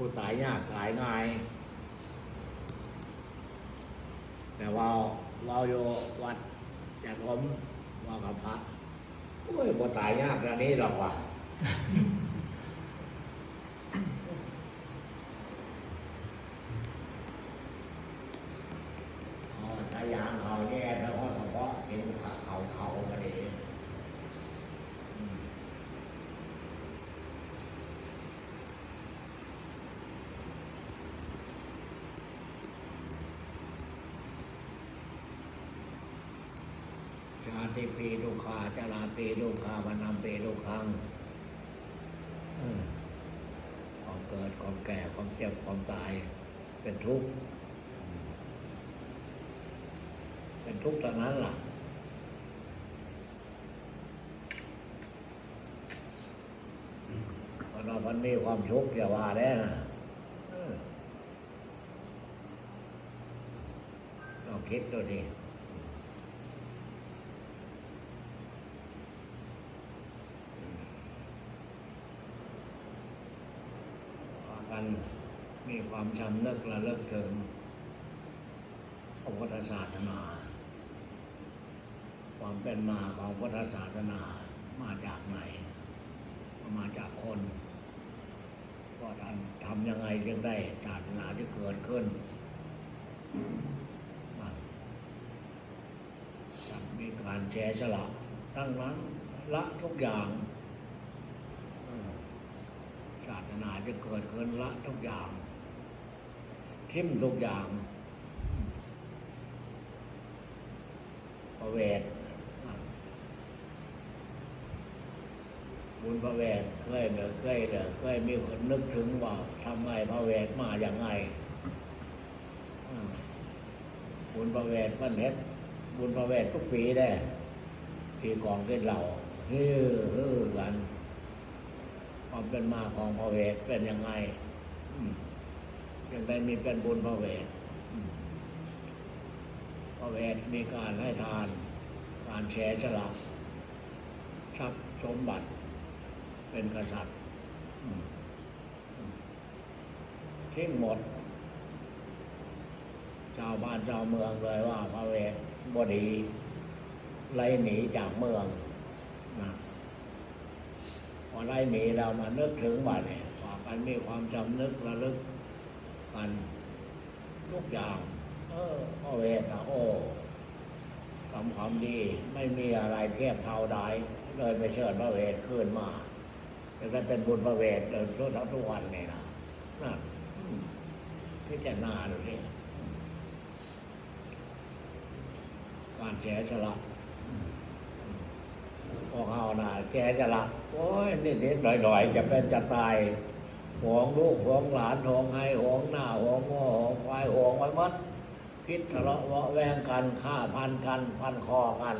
ผู้ตายยากตายง่าย แต่ว่าเราอยู่วัดจัดอมว่ากับพระโอ้ยผู้ตายยากอันนี้หรอกว่ะอ๋อถ้ายางเขาแย่แล้วก็เฉพาะเห็นเขาเขาเขากันเองอืม ชาติปีดุขาจาราปีดุขาวันนำปีดุขังความเกิดความแก่ความเจ็บความตาย เป็นทุกข์เป็นทุกข์ตอนนั้นล่ะเพราะมันมีความทุกข์อย่าว่าได้นะเออเราคิดดูดิพา กัน มีความชำนึกระเลึกถึงพระพุทธศาสนา ความเป็นมาของพุทธศาสนามาจากไหน มาจากคนว่าท่านทำยังไงจึงได้ศาสนาที่เกิดขึ้นมีการแชร์ฉละตั้งนั้นละทุกอย่าง ศาสนาจะเกิดขึ้นละทุกอย่างทิมทุกอย่างพระเวทบุญพระเวทเคยเด้อเคยเด้อเคยมีคนนึกถึงว่าทำไงพระเวทมาอย่างไงบุญพระเวทมันเฮ็ดบุญพระเวททุกปีได้ที่กองเกินเหล่าเฮือฮือกัน ความเป็นมาของพระเวทเป็นยังไงยังได้มีเป็นบุญพระเวทพระเวทมีการให้ทาน การแชร์ฉลักทรัพย์สมบัติ เป็นกษัตริย์ทิ้งหมด ชาวบ้านชาวเมืองเลยว่าพระเวทบดีไล่หนีจากเมืองนะ อไล่หนีเรามานึกถึงว่าเนี่ยว่ากันมีความจำนึกระลึกกันทุกอย่าง เออพระเวทนะโอ้ทำความดีไม่มีอะไรเทียบเท่าใดเลยไปเชิญพระเวทขึ้นมาจะได้เป็นบุญพระเวทเดินทั่วทั้งทุกวันนี่นะนั่นพิจารณาดูดิการเสียสละ พวกเขาน่ะเสียสละโอ้ยนิดๆหน่อยๆจะเป็นจะตายห่วงลูกห่วงหลานห่วงให้ห่วงหน้าห่วงง้อห่วงควายห่วงไว้หมดพิษทะเลาะเวาะแวงกันฆ่าพันกัน พันคอกัน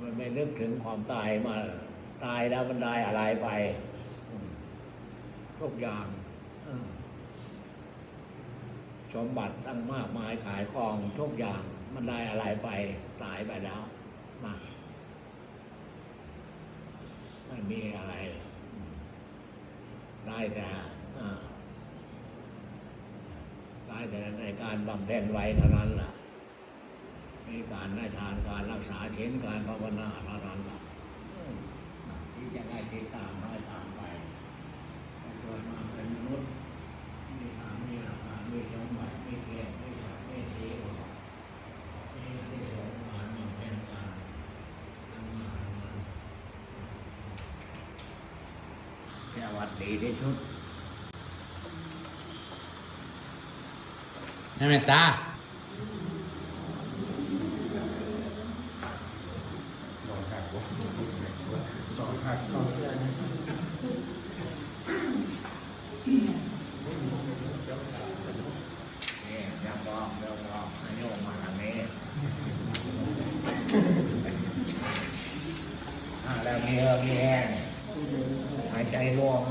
มันไม่นึกถึงความตายมา ตายแล้วมันได้อะไรไปทุกอย่างอืมสมบัติตั้งมากมายขายของทุกอย่าง มันได้อะไรไปตายไปแล้วนะไม่มีอะไร ได้แต่ได้แต่ในการบำเพ็ญไว้เท่านั้นล่ะ มีการได้ทานการรักษาเช่นการภาวนาเท่านั้นล่ะที่จะได้ติดตามได้ตามไปแต่เกิดมาเป็นมนุษย์มีฐานมีราคามีสมบัติมีเกียรติมีศักดิ์มีศรีมีอนิสงส์การบำเพ็ญการทำมาทำมัน แค่วัดดีที่สุดใช่ไหมตานี่ยักษ์บอกเดี๋ยวบอกให้โยมมาทางนี้อ่าแล้วมีเออมีแห้งหายใจ 没用